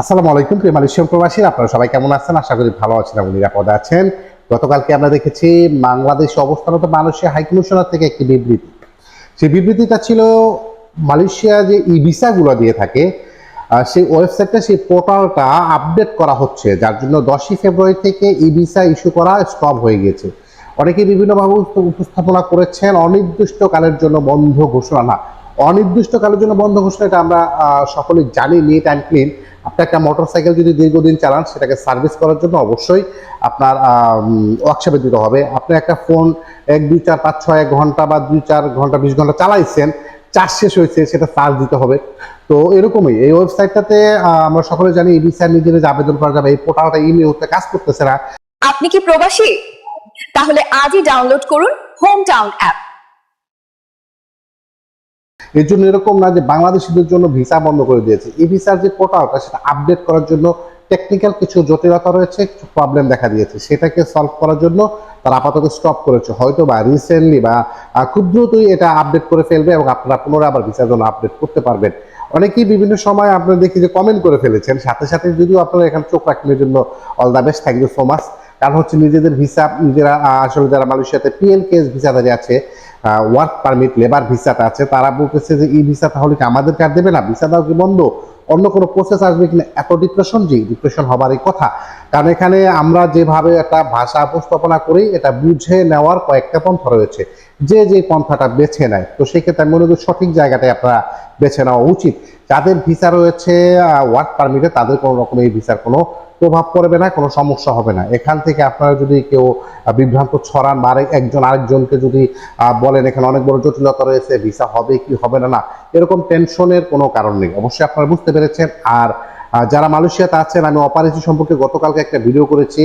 আসসালামু আলাইকুম, প্রিয় মালয়েশিয়ান প্রবাসী। আপনারা সবাই কেমন আছেন? আশা করি ভালো আছেন এবং নিরাপদে আছেন। গতকালকে আমরা দেখেছি বাংলাদেশে অবস্থানত মালয়েশিয়া হাইকমিশনার থেকে একটি বিবৃতি। সেই বিবৃতিটা ছিল মালয়েশিয়া যে ই ভিসাগুলো দিয়ে থাকে সেই ওয়েবসাইটটা, সেই পোর্টালটা আপডেট করা হচ্ছে, যার জন্য দশই ফেব্রুয়ারি থেকে ই ভিসা ইস্যু করা স্টপ হয়ে গিয়েছে। অনেকে বিভিন্নভাবে উপস্থাপনা করেছেন, অনির্দিষ্টকালের জন্য বন্ধ ঘোষণা। অনির্দিষ্টকালের জন্য বন্ধ ঘোষণা, এটা আমরা সকলে জানি নিট অ্যান্ড ক্লিন আপনি একটা মোটর সাইকেল যদি দীর্ঘদিন চালান, সেটাকে সার্ভিস করার জন্য অবশ্যই আপনার ওয়ার্কশপে দিতে হবে। আপনি একটা ফোন এক, দুই, চার, পাঁচ, ছয়, এক ঘণ্টা বা দুই, চার ঘণ্টা, বিশ ঘণ্টা চালাইছেন, চার্জ শেষ হয়েছে, সেটা চার্জ দিতে হবে। তো এরকমই, এই ওয়েবসাইটটাতে আমরা সকলে জানি, এই ভিসা নিজের যে আবেদন করা যাবে, এই পোর্টালটা মুহূর্তে কাজ করতেছে না। আপনি কি প্রবাসী? তাহলে আজই ডাউনলোড করুন হোম টাউন অ্যাপ এর জন্য এরকম না যে বাংলাদেশিদের জন্য ভিসা বন্ধ করে দিয়েছে। এই ভিসার যে পোর্টালটা সেটা আপডেট করার জন্য টেকনিক্যাল কিছু জটিলতা রয়েছে, কিছু প্রবলেম দেখা দিয়েছে। সেটাকে সলভ করার জন্য তারা আপাতত স্টপ করেছে। হয়তো বা রিসেন্টলি বা খুব দ্রুতই এটা আপডেট করে ফেলবে এবং আপনারা পুনরায় আবার ভিসার জন্য আপডেট করতে পারবেন। অনেকেই বিভিন্ন সময় আপনারা দেখি যে কমেন্ট করে ফেলেছেন। সাথে সাথে যদিও আপনারা এখানে চোখ রাখেন এর জন্য all the best thank you so much কারণ হচ্ছে নিজেদের ভিসা, নিজেরা আসলে যারা মালয়েশিয়াতে পিএলকেএস ভিসাধারী আছে ওয়ার্ক পারমিট লেবার ভিসাটা আছে, তারা বলতেছে যে এই ভিসা তাহলে কি আমাদেরকে আর দেবে না? ভিসা দাও কি বন্ধ? অন্য কোনো প্রসেস আসবে কিনা? এত ডিপ্রেশন জি ডিপ্রেশন হবারই কথা। কারণ এখানে আমরা যেভাবে একটা ভাষা উপস্থাপনা করি, এটা বুঝে নেওয়ার কয়েকটা পন্থা রয়েছে। যে যে পন্থাটা বেছে নেয়, তো সেক্ষেত্রে আমি মনে করি সঠিক জায়গাটায় আপনারা বেছে নেওয়া উচিত। যাদের ভিসা রয়েছে ওয়ার্ক পারমিটে তাদের কোনো রকম এই ভিসার কোনো প্রভাব পড়বে না, কোনো সমস্যা হবে না। এখান থেকে আপনারা যদি কেউ বিভ্রান্ত ছড়ান বা একজন আরেকজনকে যদি বলেন এখানে অনেক বড় জটিলতা রয়েছে, ভিসা হবে কি হবে না না, এরকম টেনশনের কোনো কারণ নেই। অবশ্যই আপনারা বুঝতে পেরেছেন। আর যারা মালয়েশিয়াতে আছেন, আমি অপারেশন সম্পর্কে গতকালকে একটা ভিডিও করেছি।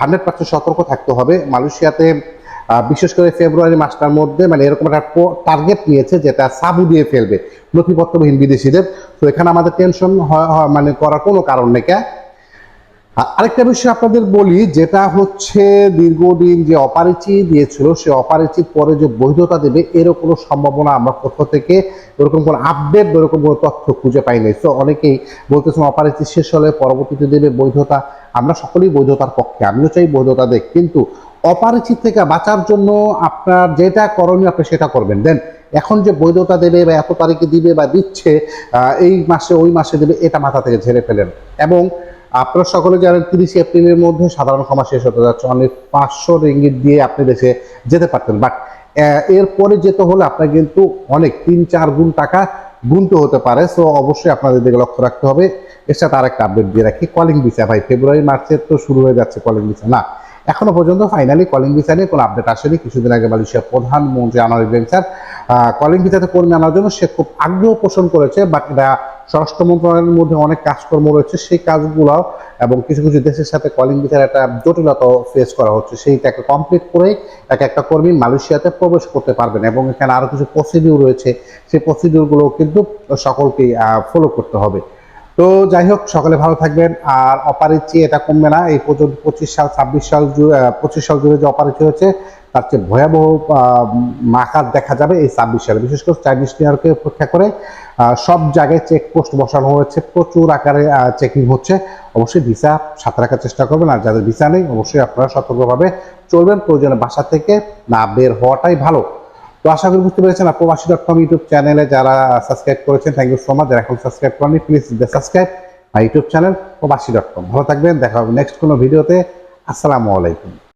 হান্ড্রেড পার্সেন্ট সতর্ক থাকতে হবে। মালয়েশিয়াতে বিশেষ করে ফেব্রুয়ারি মাসটার মধ্যে মানে এরকম একটা টার্গেট নিয়েছে যেটা সাবু দিয়ে ফেলবে। নথিপত্রবিহীন বিদেশিদের। তো এখানে আমাদের টেনশন মানে করার কোনো কারণ নেই। আরেকটা বিষয় আপনাদের বলি, যেটা হচ্ছে দীর্ঘদিন যে অপারিচি দিয়েছিল, সে অপারিচির পরে যে বৈধতা দেবে, এরও কোনো সম্ভাবনা আমরা কোথাও থেকে এরকম কোনো আপডেট ওরকম কোনো তথ্য খুঁজে পাই নাই। তো অনেকেই বলতেছেন অপারিচি শেষ হলে পরবর্তীতে দেবে বৈধতা। আমরা সকলেই বৈধতার পক্ষে, আমিও চাই বৈধতা দেখ। কিন্তু অপারিচিত থেকে বাঁচার জন্য আপনার যেটা করণীয়, আপনি সেটা করবেন। দেন এখন যে বৈধতা দেবে বা এত তারিখে দিবে বা দিচ্ছে এই মাসে, ওই মাসে দেবে, এটা মাথা থেকে ঝেড়ে ফেলেন। এবং আপনারা সকলে জানেন তিরিশে এপ্রিলের মধ্যে সাধারণ ক্ষমা শেষ হতে যাচ্ছে অনেক পাঁচশো রিঙ্গিত দিয়ে আপনি দেশে যেতে পারতেন। বাট এরপরে যেতে হলে আপনার কিন্তু অনেক, তিন, চার গুণ টাকা গুনতে হতে পারে। সো অবশ্যই আপনাদের দিকে লক্ষ্য রাখতে হবে। এর সাথে আরেকটা আপডেট দিয়ে রাখি। কলিং ভিসা ভাই ফেব্রুয়ারি মার্চের তো শুরু হয়ে যাচ্ছে কলিং ভিসা না, এখনও পর্যন্ত ফাইনালি কলিং ভিসা নিয়ে কোনো আপডেট আসেনি। কিছুদিন আগে মালয়েশিয়ার প্রধানমন্ত্রী আনোয়ার ইব্রাহিম স্যার কলিং ভিসাতে কর্মী আনার জন্য সে খুব আগ্রহ পোষণ করেছে। বাট এটা স্বরাষ্ট্র মন্ত্রণালয়ের মধ্যে অনেক কাজকর্ম রয়েছে। সেই কাজগুলো এবং কিছু কিছু দেশের সাথে কলিং ভিসার একটা জটিলতা ফেস করা হচ্ছে। সেইটাকে কমপ্লিট করেই এক একটা কর্মী মালয়েশিয়াতে প্রবেশ করতে পারবেন এবং এখানে আরও কিছু প্রসিডিউর রয়েছে। সেই প্রসিডিউরগুলো কিন্তু সকলকেই ফলো করতে হবে। তো যাই হোক, সকলে ভালো থাকবেন। আর অপারিচি এটা কমবে না। এই পর্যন্ত পঁচিশ সাল, ছাব্বিশ সাল জুড়ে পঁচিশ সাল জুড়ে যে অপারিচি হয়েছে, তার চেয়ে ভয়াবহ মাকার দেখা যাবে এই ছাব্বিশ সালে। বিশেষ করে চাইনিজ নিউ উপেক্ষা করে সব জায়গায় চেকপোস্ট বসানো হয়েছে। প্রচুর আকারে চেকিং হচ্ছে। অবশ্যই ভিসা সাথে রাখার চেষ্টা করবেন। আর যাদের ভিসা নেই, অবশ্যই আপনারা সতর্কভাবে চলবেন। প্রয়োজনে বাসা থেকে না বের হওয়াটাই ভালো। তো আশা করি বুঝতে পেরেছেন প্রবাসী ডট কম ইউটিউব চ্যানেলে যারা সাবস্ক্রাইব করেছেন থ্যাংক ইউ সো মাচ যারা এখন সাবস্ক্রাইব করেনি please subscribe my YouTube channel Probashi dot com ভালো থাকবেন, দেখা হবে নেক্সট কোনো ভিডিওতে আসসালামু আলাইকুম।